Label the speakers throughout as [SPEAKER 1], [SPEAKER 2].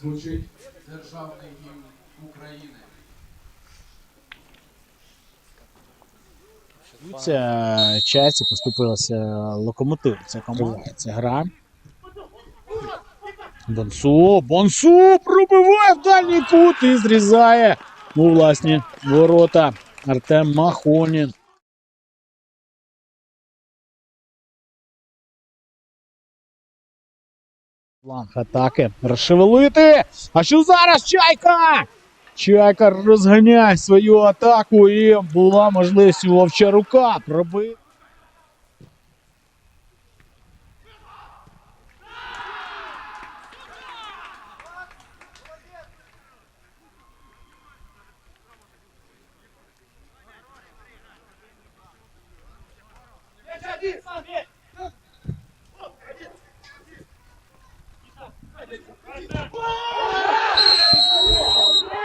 [SPEAKER 1] звучить державний гімн України.
[SPEAKER 2] Це Чайці поступилася локомотив. Це команда. Це гра. Бонсу, Бонсу пробиває в дальній кут і зрізає у власні ворота. Артем Махонін. Фланг атаки розшевелити. А що зараз Чайка? Чайка розганяє свою атаку і була можливість у Вовчарука пробити.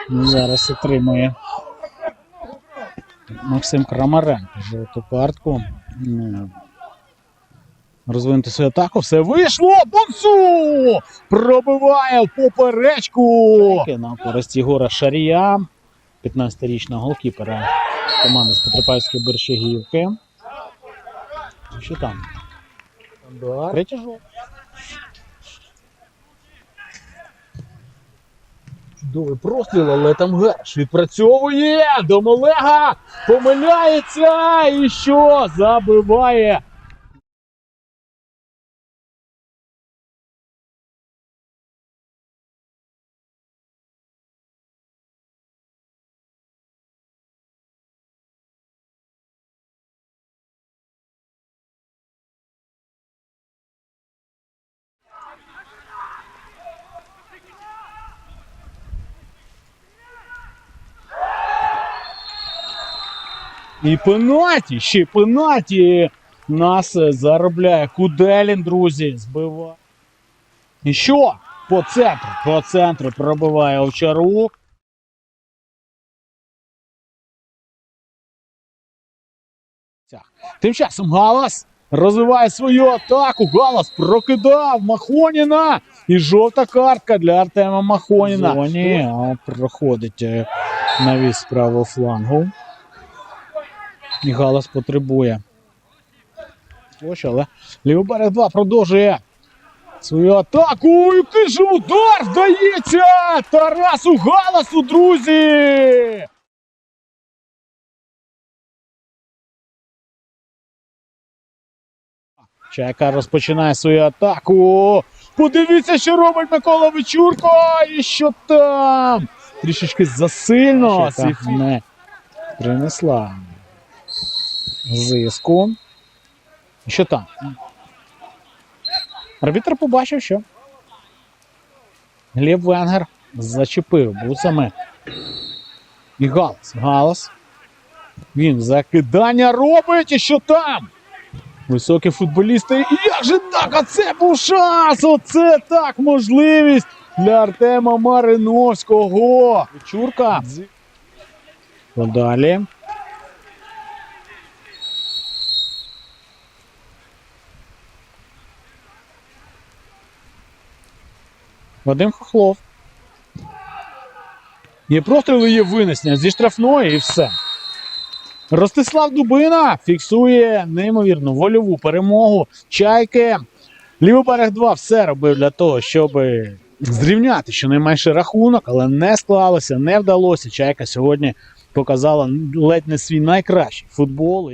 [SPEAKER 2] Зараз отримує Максим Крамаренко жовту картку. М, Розвинути свою атаку. Все вийшло! Бонсу! Пробиває в поперечку! На користь Єгора Шарія, 15-річного голкіпера команди з Петропавської Бершагівки. Що там? Третя жовта. Чудовий простріл, але там Герш відпрацьовує. Домолега помиляється. І що? Забиває. І пенаті, ще пенаті. Нас е, заробляє Куделін, друзі. Збиває. І що? По центру. По центру пробиває Овчарук. Цях. Тим часом Галас розвиває свою атаку. Галас прокидав Махоніна. І жовта картка для Артема Махоніна. Зоні, проходить е, навіс з правого флангу. І Галас потребує. Ось, але Лівоберег 2 продовжує свою атаку. Який же удар вдається! Тарасу Галасу, друзі! Чайка розпочинає свою атаку. Подивіться, що робить Микола Вечурко. І що там? Трішечки засильно. Принесла зиску. Що там? Арбітр побачив, що Глеб Венгер зачепив буцами. І Галас. Галас. Він закидання робить. І що там? Високі футболісти. І як же так? А це був шанс! Оце так можливість для Артема Мариновського. Чурка. Подалі. Вадим Хохлов. Є простріли, є винесення зі штрафної і все. Ростислав Дубина фіксує неймовірну вольову перемогу. Чайки. Лівоберег 2 все робив для того, щоб зрівняти щонайменше рахунок, але не склалося, не вдалося. Чайка сьогодні показала ледь не свій найкращий футбол.